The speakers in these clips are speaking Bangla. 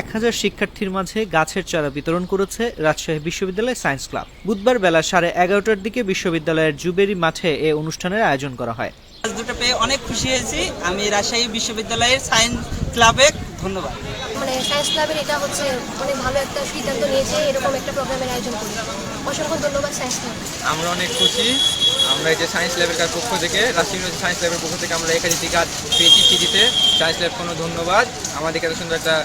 এক হাজার শিক্ষার্থীর মাঝে গাছের চারা বিতরণ করেছে রাজশাহী বিশ্ববিদ্যালয় সায়েন্স ক্লাব। বুধবার বেলা সাড়ে এগারোটার দিকে বিশ্ববিদ্যালয়ের জুবেরি মাঠে এ অনুষ্ঠানের আয়োজন করা হয়। আজ দুটো পেয়ে অনেক খুশি হয়েছি। আমি রাজশাহী বিশ্ববিদ্যালয়ের সায়েন্স ক্লাবে ধন্যবাদ। মানে সায়েন্স ক্লাবের এটা হচ্ছে অনেক ভালো একটা সিদ্ধান্ত নিয়েছে এরকম একটা প্রোগ্রামের আয়োজন করে। অসংখ্য ধন্যবাদ সায়েন্স ক্লাব। আমরা অনেক খুশি। আমরা এই যে সায়েন্স ল্যাবের কাছ পক্ষ থেকে রাজশাহী সায়েন্স ল্যাবের পক্ষ থেকে আমরা একাধিকটি কাজ পেয়েছি ফ্রিতে সায়েন্স ল্যাব কোনো ধন্যবাদ। আমাদেরকে এত সুন্দর একটা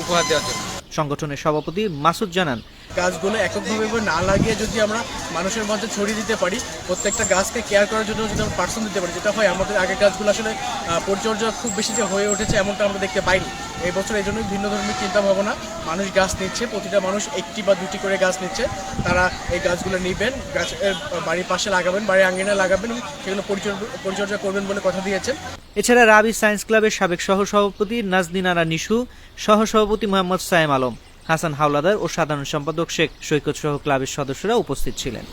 উপহার দেওয়ার জন্য। সংগঠনের সভাপতি মাসুদ জানান গাছগুলো এককভাবে না লাগিয়ে যদি আমরা মানুষের মধ্যে ছড়িয়ে দিতে পারি প্রত্যেকটা গাছকে কেয়ার করার জন্য যদি আমরা পার্সন দিতে পারি যেটা হয় আমাদের আগের গাছগুলো আসলে আহ, পরিচর্যা খুব বেশি যে হয়ে উঠেছে এমনটা আমরা দেখতে পাইনি। এই বছর এই জন্যই ভিন্ন ধর্মী চিন্তা ভাবনা মানুষ গাছ নিচ্ছে, প্রতিটা মানুষ একটি বা দুটি করে গাছ নিচ্ছে। তারা এই গাছগুলো নেবেন, গাছ বাড়ির পাশে লাগাবেন, বাড়ির আঙ্গিনায় লাগাবেন সেগুলো পরিচর্যা পরিচর্যা করবেন বলে কথা দিয়েছেন। এছাড়া রাবি সায়েন্স ক্লাবের সাবেক সহসভাপতি নাজদিন আরা নিশু, সহসভাপতি মোহাম্মদ সায়েম আলম, হাসান হাওলাদার ও সাধারণ সম্পাদক শেখ সৈকত সহ ক্লাবের সদস্যরা উপস্থিত ছিলেন।